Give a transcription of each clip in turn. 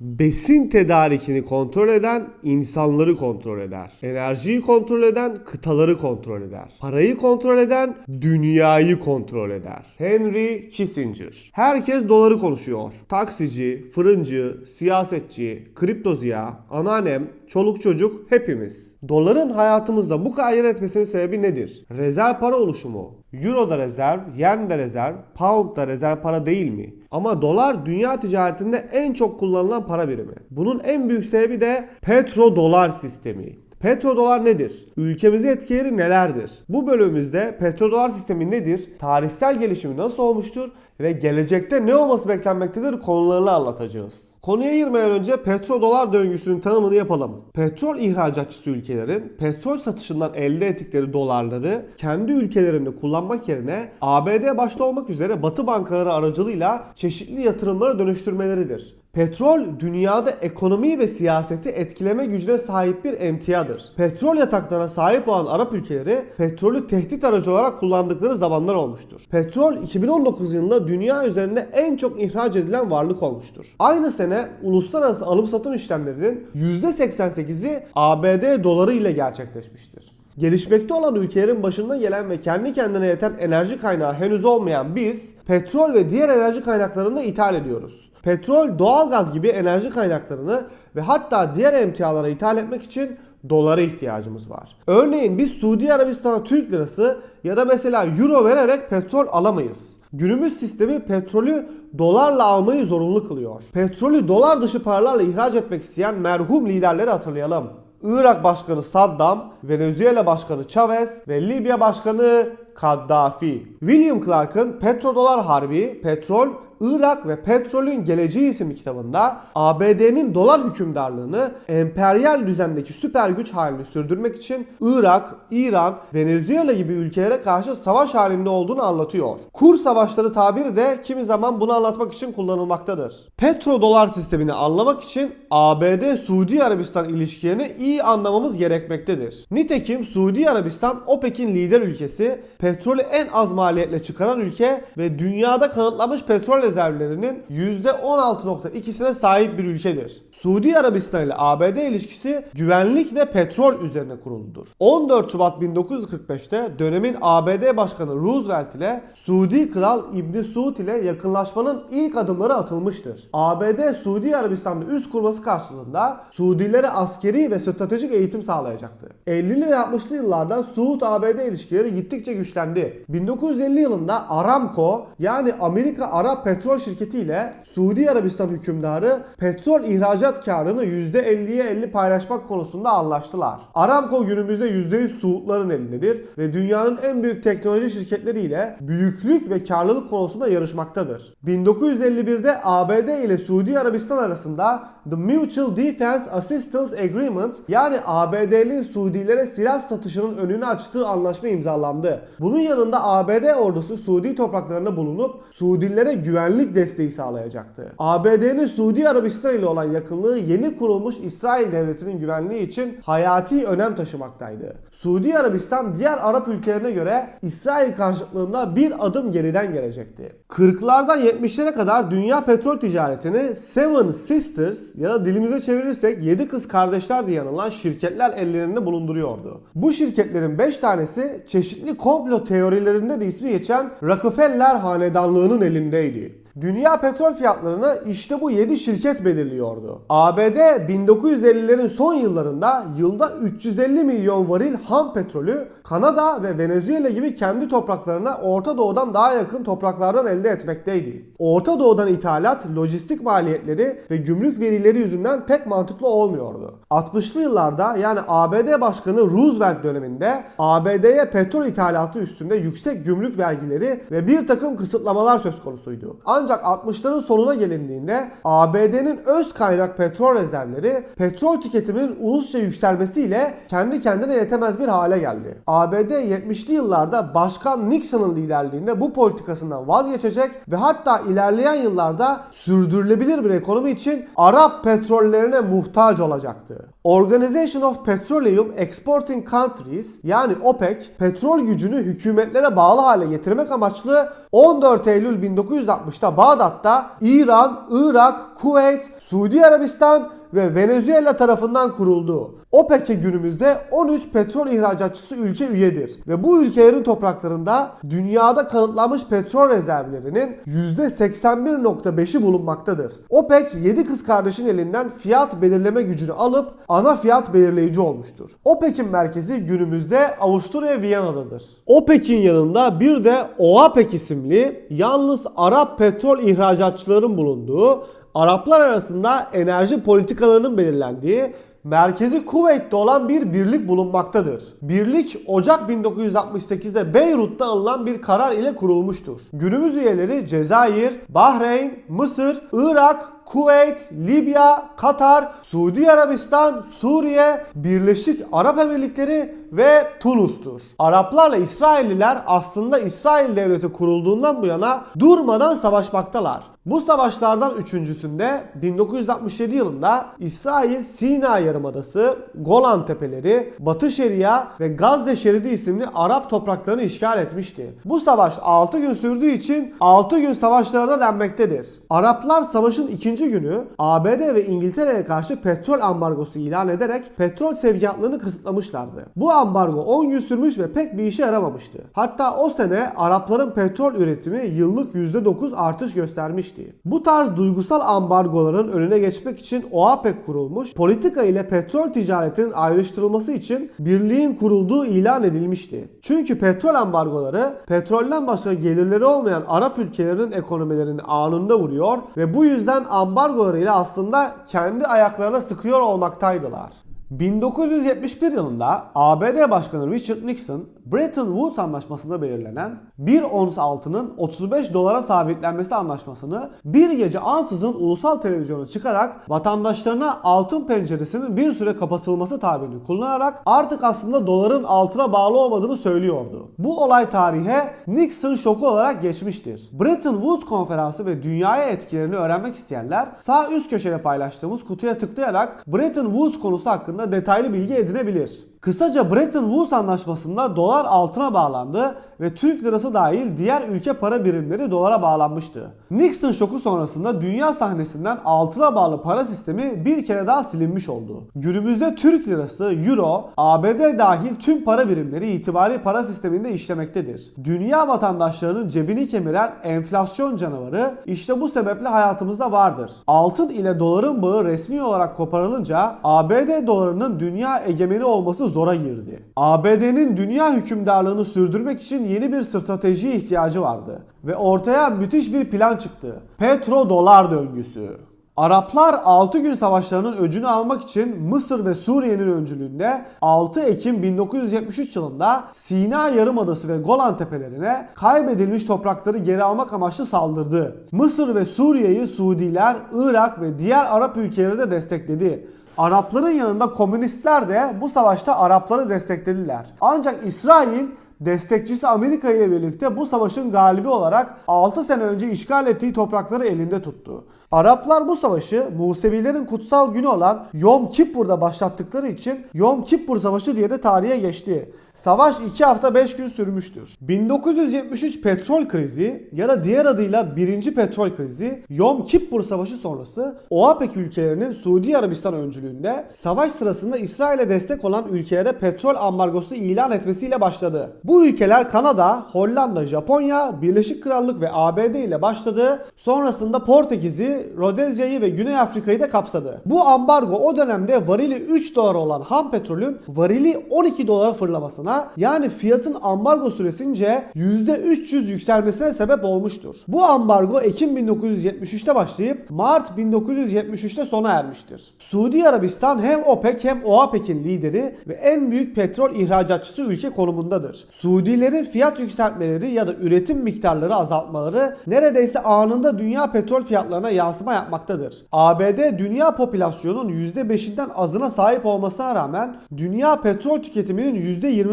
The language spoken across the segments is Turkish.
Besin tedarikini kontrol eden insanları kontrol eder. Enerjiyi kontrol eden kıtaları kontrol eder. Parayı kontrol eden dünyayı kontrol eder. Henry Kissinger. Herkes doları konuşuyor. Taksici, fırıncı, siyasetçi, kriptoziya, anneannem, çoluk çocuk hepimiz. Doların hayatımızda bu kadar yer etmesinin sebebi nedir? Rezerv para oluşumu. Euro da rezerv, yen de rezerv, pound da rezerv para değil mi? Ama dolar dünya ticaretinde en çok kullanılan para birimi. Bunun en büyük sebebi de petrodolar sistemi. Petrodolar nedir? Ülkemizi etkileri nelerdir? Bu bölümümüzde petrodolar sistemi nedir? Tarihsel gelişimi nasıl olmuştur? Ve gelecekte ne olması beklenmektedir konularını anlatacağız. Konuya girmeden önce petrodolar döngüsünün tanımını yapalım. Petrol ihracatçısı ülkelerin petrol satışından elde ettikleri dolarları kendi ülkelerinde kullanmak yerine ABD başta olmak üzere batı bankaları aracılığıyla çeşitli yatırımlara dönüştürmeleridir. Petrol dünyada ekonomiyi ve siyaseti etkileme gücüne sahip bir emtiadır. Petrol yataklarına sahip olan Arap ülkeleri petrolü tehdit aracı olarak kullandıkları zamanlar olmuştur. Petrol 2019 yılında dünya üzerinde en çok ihraç edilen varlık olmuştur. Aynı sene uluslararası alım satım işlemlerinin %88'i ABD doları ile gerçekleşmiştir. Gelişmekte olan ülkelerin başında gelen ve kendi kendine yeten enerji kaynağı henüz olmayan biz petrol ve diğer enerji kaynaklarını ithal ediyoruz. Petrol, doğalgaz gibi enerji kaynaklarını ve hatta diğer emtialara ithal etmek için dolara ihtiyacımız var. Örneğin biz Suudi Arabistan'a Türk lirası ya da mesela euro vererek petrol alamayız. Günümüz sistemi petrolü dolarla almayı zorunlu kılıyor. Petrolü dolar dışı paralarla ihraç etmek isteyen merhum liderleri hatırlayalım. Irak Başkanı Saddam, Venezuela Başkanı Chavez ve Libya Başkanı Kaddafi. William Clark'ın Petrodolar Harbi, Petrol, Irak ve Petrolün Geleceği isimli kitabında ABD'nin dolar hükümdarlığını emperyal düzendeki süper güç halini sürdürmek için Irak, İran, Venezuela gibi ülkelere karşı savaş halinde olduğunu anlatıyor. Kur savaşları tabiri de kimi zaman bunu anlatmak için kullanılmaktadır. Petrodolar sistemini anlamak için ABD-Suudi Arabistan ilişkilerini iyi anlamamız gerekmektedir. Nitekim Suudi Arabistan OPEC'in lider ülkesi, petrolü en az maliyetle çıkaran ülke ve dünyada kanıtlanmış petrol rezervlerinin %16.2'sine sahip bir ülkedir. Suudi Arabistan ile ABD ilişkisi güvenlik ve petrol üzerine kuruludur. 14 Şubat 1945'te dönemin ABD Başkanı Roosevelt ile Suudi Kral İbni Suud ile yakınlaşmanın ilk adımları atılmıştır. ABD Suudi Arabistan'da üst kurması karşılığında Suudilere askeri ve stratejik eğitim sağlayacaktı. 50'li ve 60'lı yıllarda Suud-ABD ilişkileri gittikçe güçlendi. 1950 yılında Aramco yani Amerika Arap Petrol Şirketi ile Suudi Arabistan hükümdarı petrol ihracat karını %50'ye 50 paylaşmak konusunda anlaştılar. Aramco günümüzde %100 Suudların elindedir ve dünyanın en büyük teknoloji şirketleriyle büyüklük ve karlılık konusunda yarışmaktadır. 1951'de ABD ile Suudi Arabistan arasında The Mutual Defense Assistance Agreement yani ABD'nin Suudilere silah satışının önünü açtığı anlaşma imzalandı. Bunun yanında ABD ordusu Suudi topraklarında bulunup Suudilere güvenlik desteği sağlayacaktı. ABD'nin Suudi Arabistan ile olan yakınlığı yeni kurulmuş İsrail devletinin güvenliği için hayati önem taşımaktaydı. Suudi Arabistan diğer Arap ülkelerine göre İsrail karşıtlığında bir adım geriden gelecekti. 40'lardan 70'lere kadar dünya petrol ticaretini Seven Sisters ya da dilimize çevirirsek 7 kız kardeşler diye anılan şirketler ellerinde bulunduruyordu. Bu şirketlerin 5 tanesi çeşitli komplo teorilerinde de ismi geçen Rockefeller hanedanlığının elindeydi. Dünya petrol fiyatlarını işte bu 7 şirket belirliyordu. ABD 1950'lerin son yıllarında yılda 350 milyon varil ham petrolü Kanada ve Venezuela gibi kendi topraklarına Orta Doğu'dan daha yakın topraklardan elde etmekteydi. Orta Doğu'dan ithalat, lojistik maliyetleri ve gümrük verileri yüzünden pek mantıklı olmuyordu. 60'lı yıllarda yani ABD Başkanı Roosevelt döneminde ABD'ye petrol ithalatı üstünde yüksek gümrük vergileri ve bir takım kısıtlamalar söz konusuydu. Ancak 60'ların sonuna gelindiğinde ABD'nin öz kaynak petrol rezervleri petrol tüketiminin ulusça yükselmesiyle kendi kendine yetemez bir hale geldi. ABD 70'li yıllarda Başkan Nixon'ın liderliğinde bu politikasından vazgeçecek ve hatta ilerleyen yıllarda sürdürülebilir bir ekonomi için Arap petrollerine muhtaç olacaktı. Organization of Petroleum Exporting Countries yani OPEC petrol gücünü hükümetlere bağlı hale getirmek amaçlı 14 Eylül 1960'ta Bağdat'ta İran, Irak, Kuveyt, Suudi Arabistan ve Venezuela tarafından kuruldu. OPEC'e günümüzde 13 petrol ihracatçısı ülke üyedir ve bu ülkelerin topraklarında dünyada kanıtlanmış petrol rezervlerinin %81.5'i bulunmaktadır. OPEC 7 kız kardeşin elinden fiyat belirleme gücünü alıp ana fiyat belirleyici olmuştur. OPEC'in merkezi günümüzde Avusturya Viyana'dadır. OPEC'in yanında bir de OAPEC isimli yalnız Arap petrol ihracatçıların bulunduğu Araplar arasında enerji politikalarının belirlendiği merkezi Kuveyt'te olan bir birlik bulunmaktadır. Birlik Ocak 1968'de Beyrut'ta alınan bir karar ile kurulmuştur. Günümüz üyeleri Cezayir, Bahreyn, Mısır, Irak, Kuveyt, Libya, Katar, Suudi Arabistan, Suriye, Birleşik Arap Emirlikleri ve Tunus'tur. Araplarla İsrailliler aslında İsrail devleti kurulduğundan bu yana durmadan savaşmaktalar. Bu savaşlardan üçüncüsünde 1967 yılında İsrail Sina Yarımadası, Golan Tepeleri, Batı Şeria ve Gazze Şeridi isimli Arap topraklarını işgal etmişti. Bu savaş 6 gün sürdüğü için 6 gün savaşlarına denmektedir. Araplar savaşın ikinci günü ABD ve İngiltere'ye karşı petrol ambargosu ilan ederek petrol sevkiyatlarını kısıtlamışlardı. Bu ambargo 10 gün sürmüş ve pek bir işe yaramamıştı. Hatta o sene Arapların petrol üretimi yıllık %9 artış göstermişti. Bu tarz duygusal ambargoların önüne geçmek için OAPEC kurulmuş, politika ile petrol ticaretinin ayrıştırılması için birliğin kurulduğu ilan edilmişti. Çünkü petrol ambargoları petrolden başka gelirleri olmayan Arap ülkelerinin ekonomilerini anında vuruyor ve bu yüzden ambargolarıyla aslında kendi ayaklarına sıkıyor olmaktaydılar. 1971 yılında ABD Başkanı Richard Nixon, Bretton Woods anlaşmasında belirlenen bir ons altının 35 dolara sabitlenmesi anlaşmasını bir gece ansızın ulusal televizyona çıkarak vatandaşlarına altın penceresinin bir süre kapatılması tabirini kullanarak artık aslında doların altına bağlı olmadığını söylüyordu. Bu olay tarihe Nixon şoku olarak geçmiştir. Bretton Woods konferansı ve dünyaya etkilerini öğrenmek isteyenler sağ üst köşede paylaştığımız kutuya tıklayarak Bretton Woods konusu hakkında detaylı bilgi edinebilir. Kısaca Bretton Woods anlaşmasında dolar altına bağlandı ve Türk lirası dahil diğer ülke para birimleri dolara bağlanmıştı. Nixon şoku sonrasında dünya sahnesinden altına bağlı para sistemi bir kere daha silinmiş oldu. Günümüzde Türk lirası, euro, ABD dahil tüm para birimleri itibari para sisteminde işlemektedir. Dünya vatandaşlarının cebini kemiren enflasyon canavarı işte bu sebeple hayatımızda vardır. Altın ile doların bağı resmi olarak koparılınca ABD dolarının dünya egemeni olması zora girdi. ABD'nin dünya hükümdarlığını sürdürmek için yeni bir stratejiye ihtiyacı vardı ve ortaya müthiş bir plan çıktı. Petro-dolar döngüsü. Araplar 6 gün savaşlarının öcünü almak için Mısır ve Suriye'nin öncülüğünde 6 Ekim 1973 yılında Sina Yarımadası ve Golan Tepelerine kaybedilmiş toprakları geri almak amaçlı saldırdı. Mısır ve Suriye'yi Suudiler, Irak ve diğer Arap ülkeleri de destekledi. Arapların yanında komünistler de bu savaşta Arapları desteklediler. Ancak İsrail destekçisi Amerika ile birlikte bu savaşın galibi olarak 6 sene önce işgal ettiği toprakları elinde tuttu. Araplar bu savaşı Musevilerin kutsal günü olan Yom Kippur'da başlattıkları için Yom Kippur Savaşı diye de tarihe geçti. Savaş 2 hafta 5 gün sürmüştür. 1973 petrol krizi ya da diğer adıyla 1. petrol krizi Yom Kippur Savaşı sonrası OAPEC ülkelerinin Suudi Arabistan öncülüğünde savaş sırasında İsrail'e destek olan ülkelere petrol ambargosu ilan etmesiyle başladı. Bu ülkeler Kanada, Hollanda, Japonya, Birleşik Krallık ve ABD ile başladı. Sonrasında Portekiz'i, Rodezya'yı ve Güney Afrika'yı da kapsadı. Bu ambargo o dönemde varili 3 dolar olan ham petrolün varili 12 dolara fırlamasına yani fiyatın ambargo süresince %300 yükselmesine sebep olmuştur. Bu ambargo Ekim 1973'te başlayıp Mart 1973'te sona ermiştir. Suudi Arabistan hem OPEC hem OAPEC'in lideri ve en büyük petrol ihracatçısı ülke konumundadır. Suudilerin fiyat yükseltmeleri ya da üretim miktarları azaltmaları neredeyse anında dünya petrol fiyatlarına yansıma yapmaktadır. ABD dünya popülasyonunun %5'inden azına sahip olmasına rağmen dünya petrol tüketiminin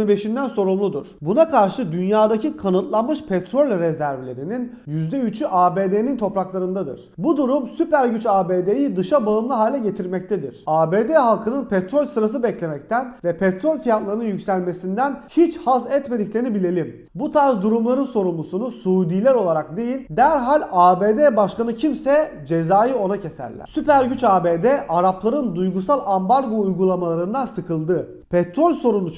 %25'inden sorumludur. Buna karşı dünyadaki kanıtlanmış petrol rezervlerinin %3'ü ABD'nin topraklarındadır. Bu durum süper güç ABD'yi dışa bağımlı hale getirmektedir. ABD halkının petrol sırası beklemekten ve petrol fiyatlarının yükselmesinden hiç haz etmediklerini bilelim. Bu tarz durumların sorumlusunu Suudiler olarak değil, derhal ABD başkanı kimse cezayı ona keserler. Süper güç ABD Arapların duygusal ambargo uygulamalarından sıkıldı. Petrol sorunu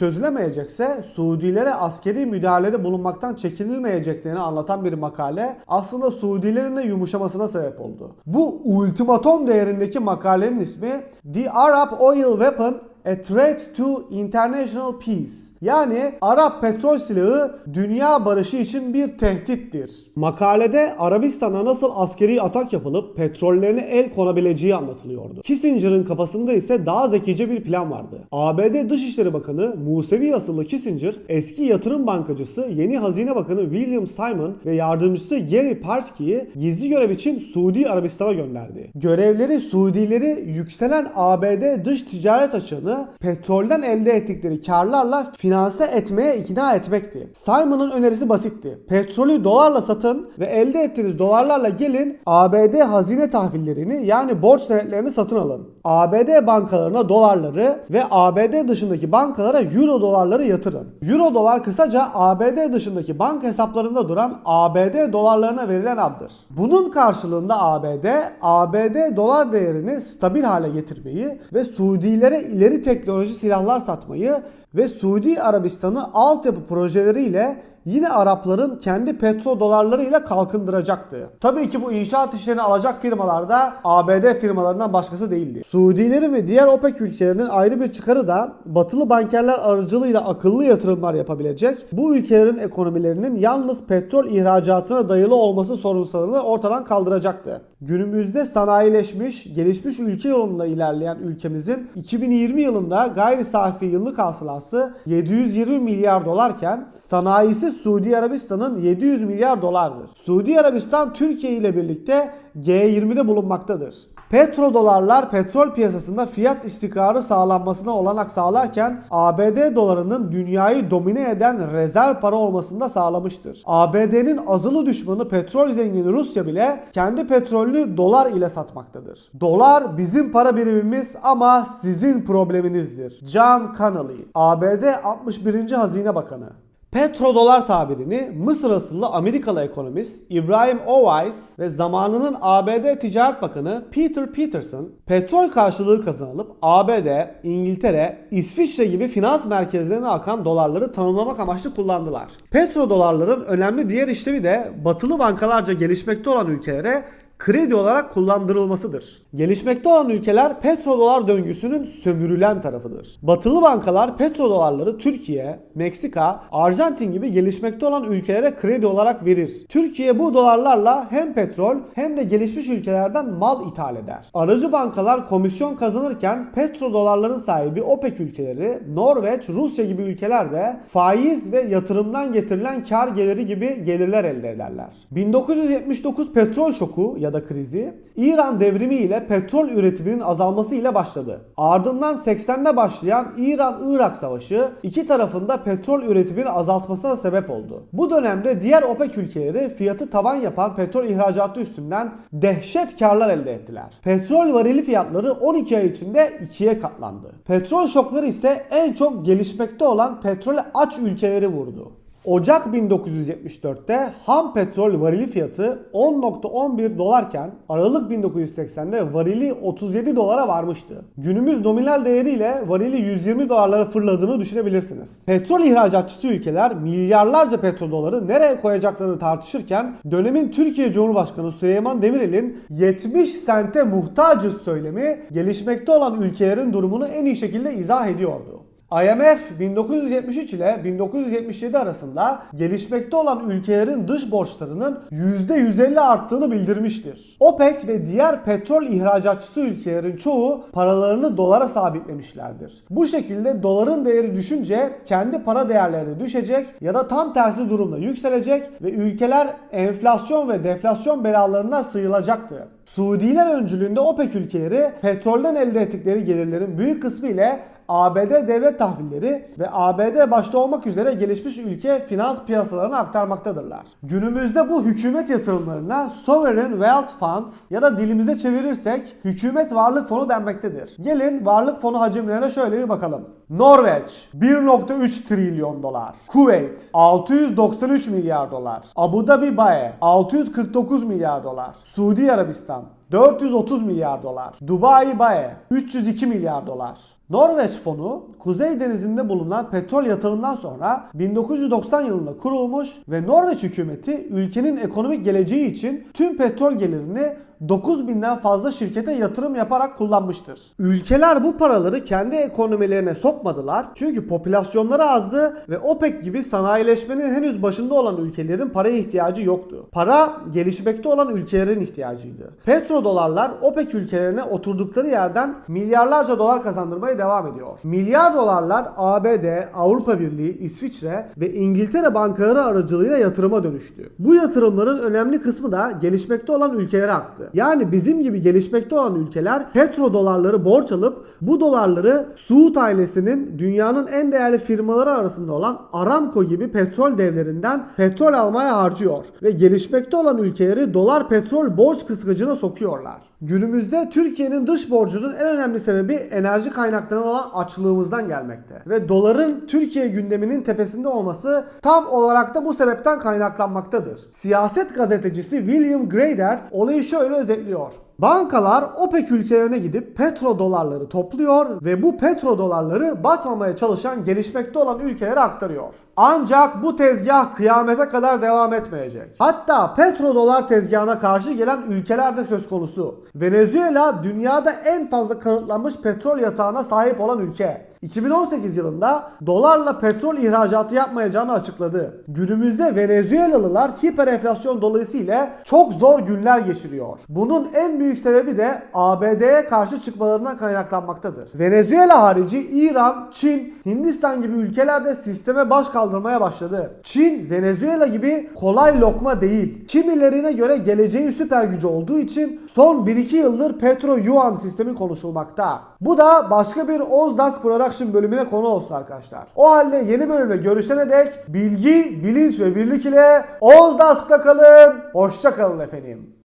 çözülemeyecekse Suudilere askeri müdahalede bulunmaktan çekinilmeyeceklerini anlatan bir makale aslında Suudilerin de yumuşamasına sebep oldu. Bu ultimatom değerindeki makalenin ismi The Arab Oil Weapon A Threat to International Peace. Yani Arap petrol silahı dünya barışı için bir tehdittir. Makalede Arabistan'a nasıl askeri atak yapılıp petrollerine el konabileceği anlatılıyordu. Kissinger'ın kafasında ise daha zekice bir plan vardı. ABD Dışişleri Bakanı Musevi asıllı Kissinger, eski yatırım bankacısı yeni Hazine Bakanı William Simon ve yardımcısı Gary Parsky'yi gizli görev için Suudi Arabistan'a gönderdi. Görevleri Suudileri yükselen ABD dış ticaret açığını petrolden elde ettikleri karlarla finanse etmeye ikna etmekti. Simon'ın önerisi basitti. Petrolü dolarla satın ve elde ettiğiniz dolarlarla gelin ABD hazine tahvillerini yani borç senetlerini satın alın. ABD bankalarına dolarları ve ABD dışındaki bankalara euro dolarları yatırın. Euro dolar kısaca ABD dışındaki banka hesaplarında duran ABD dolarlarına verilen addır. Bunun karşılığında ABD, ABD dolar değerini stabil hale getirmeyi ve Suudilere ileri teknoloji silahlar satmayı ve Suudi Arabistan'ı altyapı projeleriyle yine Arapların kendi petro dolarlarıyla kalkındıracaktı. Tabii ki bu inşaat işlerini alacak firmalar da ABD firmalarından başkası değildi. Suudilerin ve diğer OPEC ülkelerinin ayrı bir çıkarı da batılı bankerler aracılığıyla akıllı yatırımlar yapabilecek, bu ülkelerin ekonomilerinin yalnız petrol ihracatına dayalı olması sorunsalını ortadan kaldıracaktı. Günümüzde sanayileşmiş, gelişmiş ülke yolunda ilerleyen ülkemizin 2020 yılında gayri safi yıllık hasılası 720 milyar dolarken sanayisi Suudi Arabistan'ın 700 milyar dolardır. Suudi Arabistan Türkiye ile birlikte G20'de bulunmaktadır. Petrodolarlar petrol piyasasında fiyat istikrarı sağlanmasına olanak sağlarken ABD dolarının dünyayı domine eden rezerv para olmasını da sağlamıştır. ABD'nin azılı düşmanı petrol zengini Rusya bile kendi petrolünü dolar ile satmaktadır. Dolar bizim para birimimiz ama sizin probleminizdir. John Connolly, ABD 61. Hazine Bakanı. Petrodolar tabirini Mısır asıllı Amerikalı ekonomist İbrahim Owais ve zamanının ABD Ticaret Bakanı Peter Peterson petrol karşılığı kazanılıp ABD, İngiltere, İsviçre gibi finans merkezlerine akan dolarları tanımlamak amaçlı kullandılar. Petrodolarların önemli diğer işlevi de batılı bankalarca gelişmekte olan ülkelere kredi olarak kullandırılmasıdır. Gelişmekte olan ülkeler petrodolar döngüsünün sömürülen tarafıdır. Batılı bankalar petrodolarları Türkiye, Meksika, Arjantin gibi gelişmekte olan ülkelere kredi olarak verir. Türkiye bu dolarlarla hem petrol hem de gelişmiş ülkelerden mal ithal eder. Aracı bankalar komisyon kazanırken petrodolarların sahibi OPEC ülkeleri, Norveç, Rusya gibi ülkeler de faiz ve yatırımdan getirilen kar geliri gibi gelirler elde ederler. 1979 petrol şoku ya da krizi İran devrimi ile petrol üretiminin azalması ile başladı. Ardından 80'de başlayan İran-Irak savaşı iki tarafında petrol üretiminin azaltmasına sebep oldu. Bu dönemde diğer OPEC ülkeleri fiyatı tavan yapan petrol ihracatı üstünden dehşet karlar elde ettiler. Petrol varili fiyatları 12 ay içinde ikiye katlandı. Petrol şokları ise en çok gelişmekte olan petrole aç ülkeleri vurdu. Ocak 1974'te ham petrol varili fiyatı 10.11 dolarken Aralık 1980'de varili 37 dolara varmıştı. Günümüz nominal değeriyle varili 120 dolarlara fırladığını düşünebilirsiniz. Petrol ihracatçısı ülkeler milyarlarca petrodoları nereye koyacaklarını tartışırken dönemin Türkiye Cumhurbaşkanı Süleyman Demirel'in 70 sente muhtacız söylemi gelişmekte olan ülkelerin durumunu en iyi şekilde izah ediyordu. IMF 1973 ile 1977 arasında gelişmekte olan ülkelerin dış borçlarının %150 arttığını bildirmiştir. OPEC ve diğer petrol ihracatçısı ülkelerin çoğu paralarını dolara sabitlemişlerdir. Bu şekilde doların değeri düşünce kendi para değerleri düşecek ya da tam tersi durumda yükselecek ve ülkeler enflasyon ve deflasyon belalarından sıyrılacaktı. Suudiler öncülüğünde OPEC ülkeleri petrolden elde ettikleri gelirlerin büyük kısmı ile ABD devlet tahvilleri ve ABD başta olmak üzere gelişmiş ülke finans piyasalarına aktarmaktadırlar. Günümüzde bu hükümet yatırımlarına Sovereign Wealth Funds ya da dilimizde çevirirsek hükümet varlık fonu denmektedir. Gelin varlık fonu hacimlerine şöyle bir bakalım. Norveç 1.3 trilyon dolar. Kuveyt 693 milyar dolar. Abu Dhabi Bae 649 milyar dolar. Suudi Arabistan 430 milyar dolar. Dubai Bae 302 milyar dolar. Norveç fonu Kuzey Denizi'nde bulunan petrol yatırımından sonra 1990 yılında kurulmuş ve Norveç hükümeti ülkenin ekonomik geleceği için tüm petrol gelirini 9000'den fazla şirkete yatırım yaparak kullanmıştır. Ülkeler bu paraları kendi ekonomilerine sokmadılar çünkü popülasyonları azdı ve OPEC gibi sanayileşmenin henüz başında olan ülkelerin paraya ihtiyacı yoktu. Para gelişmekte olan ülkelerin ihtiyacıydı. Petrodolarlar OPEC ülkelerine oturdukları yerden milyarlarca dolar kazandırmaya devam ediyor. Milyar dolarlar ABD, Avrupa Birliği, İsviçre ve İngiltere bankaları aracılığıyla yatırıma dönüştü. Bu yatırımların önemli kısmı da gelişmekte olan ülkelere aktı. Yani bizim gibi gelişmekte olan ülkeler petrodolarları borç alıp bu dolarları Suud ailesinin dünyanın en değerli firmaları arasında olan Aramco gibi petrol devlerinden petrol almaya harcıyor ve gelişmekte olan ülkeleri dolar petrol borç kıskacına sokuyorlar. Günümüzde Türkiye'nin dış borcunun en önemli sebebi enerji kaynaklarından olan açlığımızdan gelmekte. Ve doların Türkiye gündeminin tepesinde olması tam olarak da bu sebepten kaynaklanmaktadır. Siyaset gazetecisi William Grader olayı şöyle özetliyor. Bankalar OPEC ülkelerine gidip petrodolarları topluyor ve bu petrodolarları batmamaya çalışan gelişmekte olan ülkelere aktarıyor. Ancak bu tezgah kıyamete kadar devam etmeyecek. Hatta petrodolar tezgahına karşı gelen ülkeler de söz konusu. Venezuela dünyada en fazla kanıtlanmış petrol yatağına sahip olan ülke. 2018 yılında dolarla petrol ihracatı yapmayacağını açıkladı. Günümüzde Venezuelalılar hiper enflasyon dolayısıyla çok zor günler geçiriyor. Bunun en büyük sebebi de ABD'ye karşı çıkmalarından kaynaklanmaktadır. Venezuela harici İran, Çin, Hindistan gibi ülkelerde sisteme baş kaldırmaya başladı. Çin, Venezuela gibi kolay lokma değil. Kimilerine göre geleceğin süper gücü olduğu için son 1-2 yıldır Petro Yuan sistemi konuşulmakta. Bu da başka bir Ozdas Production bölümüne konu olsun arkadaşlar. O halde yeni bölümde görüşene dek bilgi, bilinç ve birlik ile Ozdas'ta kalın. Hoşça kalın efendim.